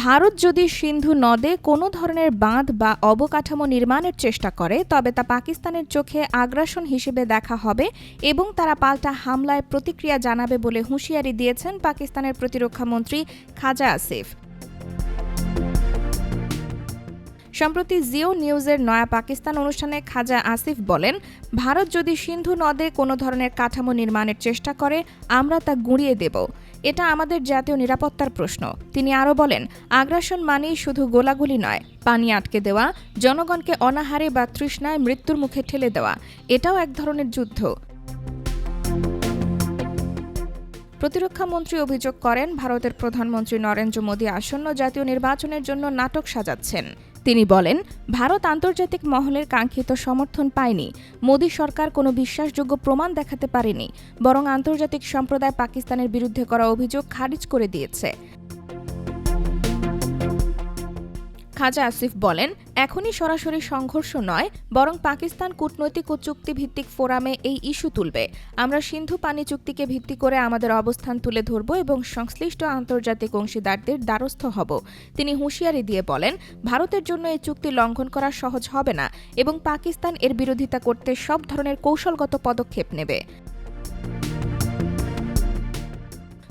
ভারত যদি সিন্ধু নদে কোনো ধরনের বাঁধ বা অবকাঠামো নির্মাণের চেষ্টা করে, তবে তা পাকিস্তানের চোখে আগ্রাসন হিসেবে দেখা হবে এবং তারা পাল্টা হামলায় প্রতিক্রিয়া জানাবে বলে হুঁশিয়ারি দিয়েছেন পাকিস্তানের প্রতিরক্ষা মন্ত্রী খাজা আসিফ। সম্প্রতি জিও নিউজের নয়া পাকিস্তান অনুষ্ঠানে খাজা আসিফ বলেন, ভারত যদি সিন্ধু নদে কোনো ধরনের কাঠামো নির্মাণের চেষ্টা করে, আমরা তা গুঁড়িয়ে দেব। এটা আমাদের জাতীয় নিরাপত্তার প্রশ্ন। তিনি আরও বলেন, আগ্রাসন মানেই শুধু গোলাগুলি নয়, পানি আটকে দেওয়া, জনগণকে অনাহারে বা তৃষ্ণায় মৃত্যুর মুখে ঠেলে দেওয়া, এটাও এক ধরনের যুদ্ধ। প্রতিরক্ষা মন্ত্রী অভিযোগ করেন, ভারতের প্রধানমন্ত্রী নরেন্দ্র মোদী আসন্ন জাতীয় নির্বাচনের জন্য নাটক সাজাচ্ছেন। তিনি বলেন, ভারত আন্তর্জাতিক মহলের কাঙ্ক্ষিত সমর্থন পায়নি। মোদী সরকার কোনো বিশ্বাসযোগ্য প্রমাণ দেখাতে পারেনি, বরং আন্তর্জাতিক সম্প্রদায় পাকিস্তানের বিরুদ্ধে করা অভিযোগ খারিজ করে দিয়েছে। খাজা আসিফ বলেন, এখনই সরাসরি সংঘর্ষ নয়, বরং পাকিস্তান কূটনৈতিক ও চুক্তিভিত্তিক ফোরামে এই ইস্যু তুলবে। আমরা সিন্ধু পানি চুক্তিকে ভিত্তি করে আমাদের অবস্থান তুলে ধরব এবং সংশ্লিষ্ট আন্তর্জাতিক অংশীদারদের দ্বারস্থ হব। তিনি হুঁশিয়ারি দিয়ে বলেন, ভারতের জন্য এই চুক্তি লঙ্ঘন করা সহজ হবে না এবং পাকিস্তান এর বিরোধিতা করতে সব ধরনের কৌশলগত পদক্ষেপ নেবে।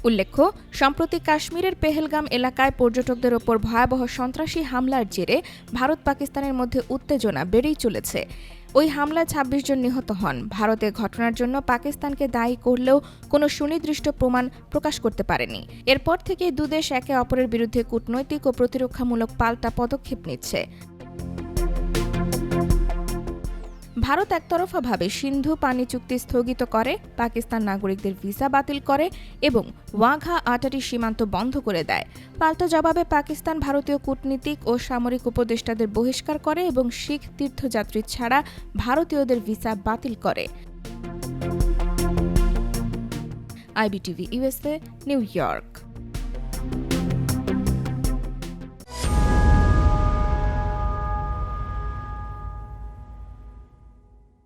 উল্লেখ্য, সম্প্রতি কাশ্মীরের পেহেলগাম এলাকায় পর্যটকদের ওপর ভয়াবহ সন্ত্রাসী হামলার জেরে ভারত পাকিস্তানের মধ্যে উত্তেজনা বেড়েই চলেছে। ওই হামলায় ২৬ জন নিহত হন। ভারতে ঘটনার জন্য পাকিস্তানকে দায়ী করলেও কোনো সুনির্দিষ্ট প্রমাণ প্রকাশ করতে পারেনি। এরপর থেকে দুদেশ একে অপরের বিরুদ্ধে কূটনৈতিক ও প্রতিরক্ষামূলক পাল্টা পদক্ষেপ নিচ্ছে। ভারত একতরফাভাবে সিন্ধু পানি চুক্তি স্থগিত করে, পাকিস্তান নাগরিকদের ভিসা বাতিল করে এবং ওয়াঘা আটারি সীমান্ত বন্ধ করে দেয়। পাল্টা জবাবে পাকিস্তান ভারতীয় কূটনীতিক ও সামরিক উপদেষ্টাদের বহিষ্কার করে এবং শিখ তীর্থযাত্রী ছাড়া ভারতীয়দের ভিসা বাতিল করে। IBTV USA New York.